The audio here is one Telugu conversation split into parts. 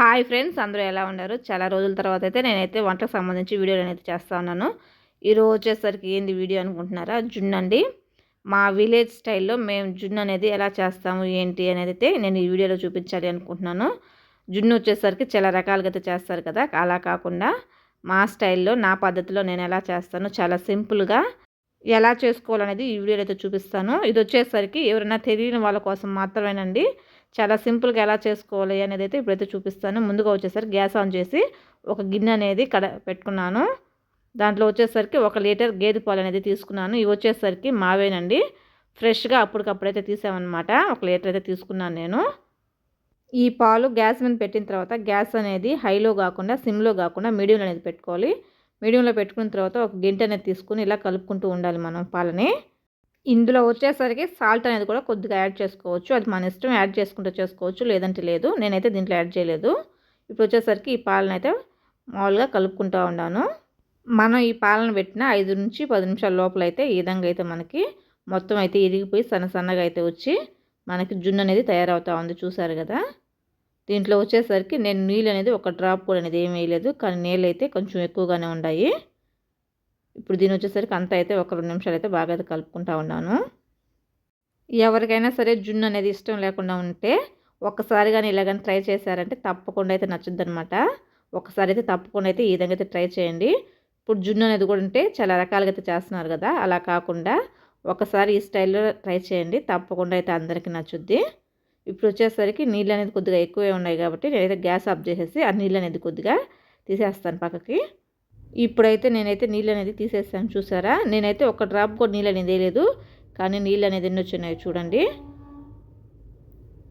హాయ్ ఫ్రెండ్స్ అందరూ ఎలా ఉన్నారు? చాలా రోజుల తర్వాత అయితే నేనైతే వంటకు సంబంధించి వీడియోలు అనేది చేస్తా ఉన్నాను. ఈరోజు వచ్చేసరికి ఏంది వీడియో అనుకుంటున్నారా? జున్ను అండి. మా విలేజ్ స్టైల్లో మేము జున్ను అనేది ఎలా చేస్తాము ఏంటి అనేది అయితే నేను ఈ వీడియోలో చూపించాలి అనుకుంటున్నాను. జున్ను వచ్చేసరికి చాలా రకాలుగా అయితే చేస్తారు కదా. అలా కాకుండా మా స్టైల్లో నా పద్ధతిలో నేను ఎలా చేస్తాను చాలా సింపుల్గా ఎలా చేసుకోవాలనేది ఈ వీడియోలో అయితే చూపిస్తాను. ఇది వచ్చేసరికి ఎవరైనా తెలియని వాళ్ళ కోసం మాత్రమేనండి. చాలా సింపుల్గా ఎలా చేసుకోవాలి అనేది అయితే ఇప్పుడైతే చూపిస్తాను. ముందుగా వచ్చేసరికి గ్యాస్ ఆన్ చేసి ఒక గిన్నె అనేది కడ పెట్టుకున్నాను. దాంట్లో వచ్చేసరికి ఒక లీటర్ గేదె పాలు అనేది తీసుకున్నాను. ఇవి వచ్చేసరికి మావేనండి. ఫ్రెష్గా అప్పటికప్పుడైతే తీసామన్నమాట. ఒక లీటర్ అయితే తీసుకున్నాను నేను. ఈ పాలు గ్యాస్ మీద పెట్టిన తర్వాత గ్యాస్ అనేది హైలో కాకుండా సిమ్లో కాకుండా మీడియంలో అనేది పెట్టుకోవాలి. మీడియంలో పెట్టుకున్న తర్వాత ఒక గింట అనేది తీసుకుని ఇలా కలుపుకుంటూ ఉండాలి మనం పాలని. ఇందులో వచ్చేసరికి సాల్ట్ అనేది కూడా కొద్దిగా యాడ్ చేసుకోవచ్చు. అది మన ఇష్టం యాడ్ చేసుకుంటూ చేసుకోవచ్చు. లేదంటే లేదు. నేనైతే దీంట్లో యాడ్ చేయలేదు. ఇప్పుడు వచ్చేసరికి ఈ పాలను అయితే మామూలుగా కలుపుకుంటూ ఉన్నాను. మనం ఈ పాలను పెట్టిన ఐదు నుంచి పది నిమిషాల లోపల అయితే ఈ విధంగా అయితే మనకి మొత్తం అయితే ఇరిగిపోయి సన్న సన్నగా అయితే వచ్చి మనకి జున్ను అనేది తయారవుతూ ఉంది. చూసారు కదా? దీంట్లో వచ్చేసరికి నేను నీళ్ళు అనేది ఒక డ్రాప్ కూడా అనేది ఏం వేయలేదు కానీ నీళ్ళు అయితే కొంచెం ఎక్కువగానే ఉన్నాయి ఇప్పుడు దీని వచ్చేసరికి అంతా అయితే ఒక రెండు నిమిషాలు అయితే బాగా అయితే కలుపుకుంటా ఉన్నాను. ఎవరికైనా సరే జున్ను అనేది ఇష్టం లేకుండా ఉంటే ఒక్కసారి కానీ ఇలాగని ట్రై చేశారంటే తప్పకుండా అయితే నచ్చుద్ది అనమాట ఒకసారి అయితే తప్పకుండా అయితే ఈ విధంగా అయితే ట్రై చేయండి. ఇప్పుడు జున్ను అనేది కూడా ఉంటే చాలా రకాలుగా అయితే చేస్తున్నారు కదా అలా కాకుండా ఒకసారి ఈ స్టైల్లో ట్రై చేయండి తప్పకుండా అయితే అందరికీ నచ్చుద్ది. ఇప్పుడు వచ్చేసరికి నీళ్ళు అనేది కొద్దిగా ఎక్కువే ఉన్నాయి కాబట్టి నేనైతే గ్యాస్ ఆఫ్ చేసేసి ఆ నీళ్ళు అనేది కొద్దిగా తీసేస్తాను పక్కకి. ఇప్పుడైతే నేనైతే నీళ్ళు అనేది తీసేస్తాను చూసారా? నేనైతే ఒక డ్రాప్ కూడా నీళ్ళు అనేది వేయలేదు కానీ నీళ్ళు అనేది ఎన్ని వచ్చినాయి చూడండి.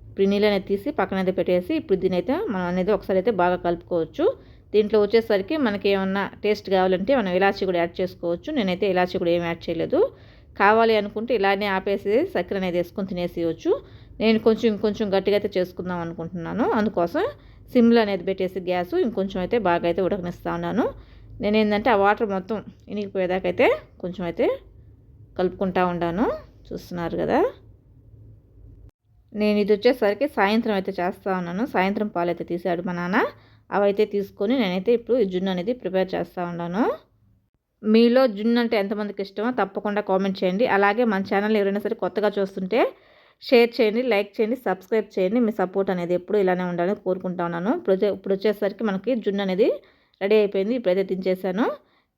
ఇప్పుడు నీళ్ళు అనేది తీసి పక్కన పెట్టేసి ఇప్పుడు దీని అయితే మనం అనేది ఒకసారి అయితే బాగా కలుపుకోవచ్చు. దీంట్లో వచ్చేసరికి మనకి ఏమన్నా టేస్ట్ కావాలంటే మనం ఇలాచీ కూడా యాడ్ చేసుకోవచ్చు. నేనైతే ఇలాచీ కూడా ఏం యాడ్ చేయలేదు. కావాలి అనుకుంటే ఇలానే ఆపేసి చక్కెర అనేది వేసుకొని తినేసేయచ్చు. నేను కొంచెం ఇంకొంచెం గట్టిగా అయితే చేసుకుందాం అనుకుంటున్నాను. అందుకోసం సిమ్లో అనేది పెట్టేసి గ్యాస్ ఇంకొంచెం అయితే బాగా అయితే ఉడకనిస్తా ఉన్నాను. నేను ఏంటంటే ఆ వాటర్ మొత్తం ఇనిగిపోయేదాకైతే కొంచెం అయితే కలుపుకుంటా ఉన్నాను చూస్తున్నారు కదా? నేను ఇది వచ్చేసరికి సాయంత్రం అయితే చేస్తూ ఉన్నాను. సాయంత్రం పాలు అయితే తీసాడు మా నాన్న. అవైతే తీసుకొని నేనైతే ఇప్పుడు ఈ జున్ను అనేది ప్రిపేర్ చేస్తూ ఉన్నాను. మీలో జున్ను అంటే ఎంతమందికి ఇష్టమో తప్పకుండా కామెంట్ చేయండి. అలాగే మన ఛానల్ ఎవరైనా సరే కొత్తగా చూస్తుంటే షేర్ చేయండి లైక్ చేయండి సబ్స్క్రైబ్ చేయండి. మీ సపోర్ట్ అనేది ఎప్పుడు ఇలానే ఉండాలని కోరుకుంటా ఉన్నాను. ఇప్పుడు ఇప్పుడు వచ్చేసరికి మనకి జున్ను అనేది రెడీ అయిపోయింది. ఇప్పుడైతే దించేసాను.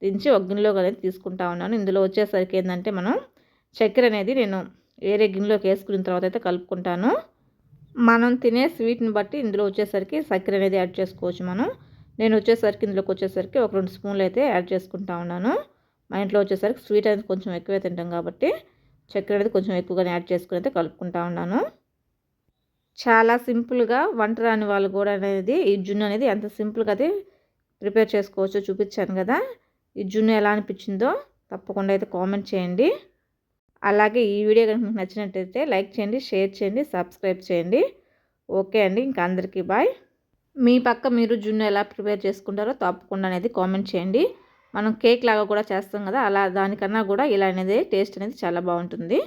దించి ఒక గిన్నెలోకి అనేది తీసుకుంటా ఉన్నాను. ఇందులో వచ్చేసరికి ఏంటంటే మనం చక్కెర అనేది నేను వేరే గిన్నెలోకి వేసుకున్న తర్వాత అయితే కలుపుకుంటాను. మనం తినే స్వీట్ని బట్టి ఇందులో వచ్చేసరికి చక్కెర అనేది యాడ్ చేసుకోవచ్చు మనం. నేను వచ్చేసరికి ఇందులోకి వచ్చేసరికి ఒక రెండు స్పూన్లు అయితే యాడ్ చేసుకుంటా ఉన్నాను. మా ఇంట్లో వచ్చేసరికి స్వీట్ అనేది కొంచెం ఎక్కువే తింటాం కాబట్టి చక్కెర అనేది కొంచెం ఎక్కువగానే యాడ్ చేసుకుని అయితే కలుపుకుంటా ఉన్నాను. చాలా సింపుల్గా వంట రాని వాళ్ళు కూడా అనేది ఈ జున్ను అనేది ఎంత సింపుల్గా అది ప్రిపేర్ చేసుకోవచ్చో చూపించాను కదా. ఈ జున్ను ఎలా అనిపించిందో తప్పకుండా అయితే కామెంట్ చేయండి. అలాగే ఈ వీడియో కనుక మీకు నచ్చినట్టయితే లైక్ చేయండి షేర్ చేయండి సబ్స్క్రైబ్ చేయండి. ఓకే అండి ఇంకా అందరికీ బాయ్. మీ పక్క మీరు జున్ను ఎలా ప్రిపేర్ చేసుకుంటారో తప్పకుండా అనేది కామెంట్ చేయండి. మనం కేక్ లాగా కూడా చేస్తాం కదా అలా దానికన్నా కూడా ఇలా అనేది టేస్ట్ అనేది చాలా బాగుంటుంది.